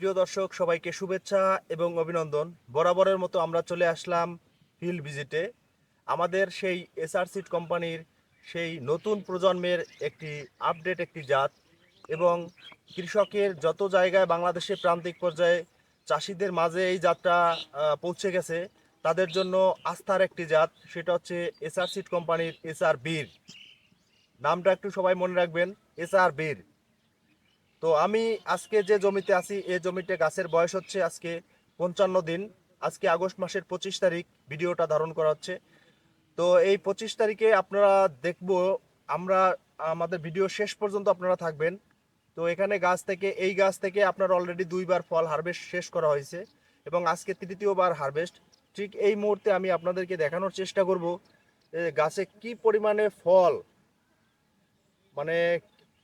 প্রিয় দর্শক, সবাইকে শুভেচ্ছা এবং অভিনন্দন। বরাবরের মতো আমরা চলে আসলাম ফিল্ড ভিজিটে আমাদের সেই এসআর সিড কোম্পানির সেই নতুন প্রজন্মের একটি আপডেট একটি জাত এবং কৃষকের যত জায়গায় বাংলাদেশের প্রান্তিক পর্যায়ে চাষিদের মাঝে এই জাতটা পৌঁছে গেছে, তাদের জন্য আস্থার একটি জাত, সেটা হচ্ছে এসআর সিড কোম্পানির এসআর বীর নামটা একটু সবাই মনে রাখবেন এসআর বীর তো আমি আজকে যে জমিতে আছি এই জমিতে গাছের বয়স হচ্ছে আজকে পঞ্চান্ন দিন। আজকে আগস্ট মাসের পঁচিশ তারিখ, ভিডিওটা ধারণ করা হচ্ছে। তো এই পঁচিশ তারিখে আপনারা দেখব, আমরা, আমাদের ভিডিও শেষ পর্যন্ত আপনারা থাকবেন। তো এখানে গাছ থেকে, এই গাছ থেকে আপনার অলরেডি দুইবার ফল হারভেস্ট শেষ করা হয়েছে এবং আজকে তৃতীয়বার হারভেস্ট ঠিক এই মুহূর্তে আমি আপনাদেরকে দেখানোর চেষ্টা করব গাছে কি পরিমাণে ফল মানে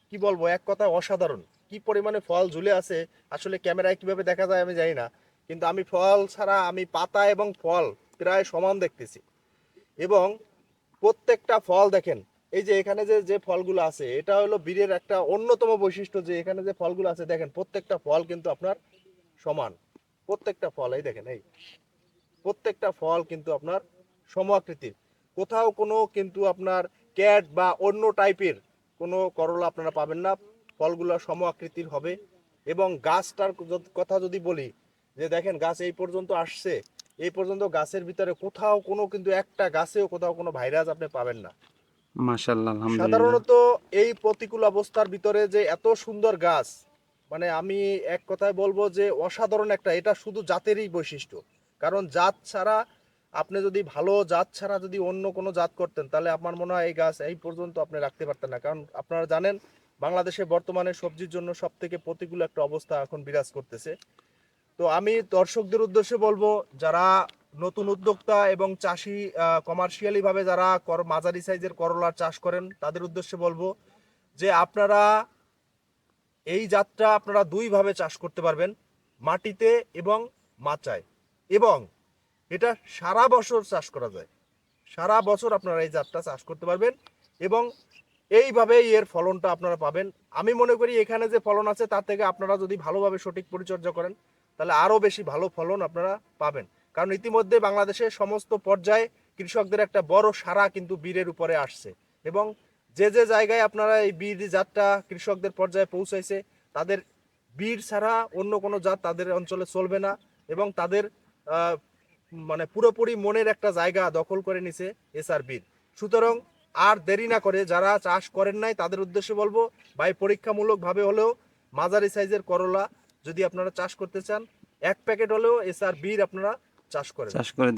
কি বলব, এক কথা অসাধারণ। কি পরিমাণে ফল ঝুলে আছে, আসলে ক্যামেরায় কীভাবে দেখা যায় আমি জানি না। কিন্তু আমি ফল ছাড়া আমি পাতা এবং ফল প্রায় সমান দেখতেছি। এবং প্রত্যেকটা ফল দেখেন, এই যে এখানে যে যে ফলগুলো আছে, এটা হলো বীরের একটা অন্যতম বৈশিষ্ট্য যে এখানে যে ফলগুলো আছে, দেখেন প্রত্যেকটা ফল কিন্তু আপনার সমান। প্রত্যেকটা ফল, এই দেখেন, এই। প্রত্যেকটা ফল কিন্তু আপনার সমাকৃতির। কোথাও কোনো কিন্তু আপনার ক্যাট বা অন্য টাইপের কোনো করলা আপনারা পাবেন না। ফলগুলো সম আকৃতির হবে। এবং গাছটার কথা যদি বলি যে দেখেন গাছ এই পর্যন্ত আসছে এই পর্যন্ত গাছের ভিতরে কোথাও কোনো কিন্তু একটা গাছেও কোথাও কোনো ভাইরাস আপনি পাবেন না। সাধারণত এই প্রতিকূল অবস্থার ভিতরে যে এত সুন্দর গাছ মানে আমি এক কথায় বলব যে অসাধারণ একটা এটা শুধু জাতেরই বৈশিষ্ট্য। কারণ জাত ছাড়া আপনি যদি ভালো জাত ছাড়া যদি অন্য কোনো জাত করতেন তাহলে আমার মনে হয় এই গাছ এই পর্যন্ত আপনি রাখতে পারতেন না। কারণ আপনারা জানেন বাংলাদেশে বর্তমানে সবজির জন্য সব থেকে প্রতিকূল একটা অবস্থা এখন বিরাজ করতেছে। তো আমি দর্শকদের উদ্দেশ্যে বলব, যারা নতুন উদ্যোক্তা এবং চাষি কমার্শিয়ালি ভাবে যারা মাঝারি সাইজের করলার চাষ করেন, তাদের উদ্দেশ্যে বলব যে আপনারা এই জাতটা আপনারা দুইভাবে চাষ করতে পারবেন, মাটিতে এবং মাচায়। এবং এটা সারা বছর চাষ করা যায়। সারা বছর আপনারা এই জাতটা চাষ করতে পারবেন এবং এইভাবেই এর ফলনটা আপনারা পাবেন। আমি মনে করি এখানে যে ফলন আছে, তার থেকে আপনারা যদি ভালোভাবে সঠিক পরিচর্যা করেন, তাহলে আরও বেশি ভালো ফলন আপনারা পাবেন। কারণ ইতিমধ্যে বাংলাদেশের সমস্ত পর্যায়ে কৃষকদের একটা বড় সারা কিন্তু বীরের উপরে আসছে। এবং যে যে জায়গায় আপনারা এই বীর জাতটা কৃষকদের পর্যায়ে পৌঁছাইছে, তাদের বীর ছাড়া অন্য কোনো জাত তাদের অঞ্চলে চলবে না এবং তাদের মানে পুরোপুরি মনের একটা জায়গা দখল করে নিছে এসআর বীর। সুতরাং আর দেরি না করে যারা চাষ করেন নাই, তাদের উদ্দেশ্যে বলব, ভাই, পরীক্ষামূলকভাবে হলেও মাঝারি সাইজের করলা যদি আপনারা চাষ করতে চান, এক প্যাকেট হলেও এস আর বির আপনারা চাষ করেন। চাষ করে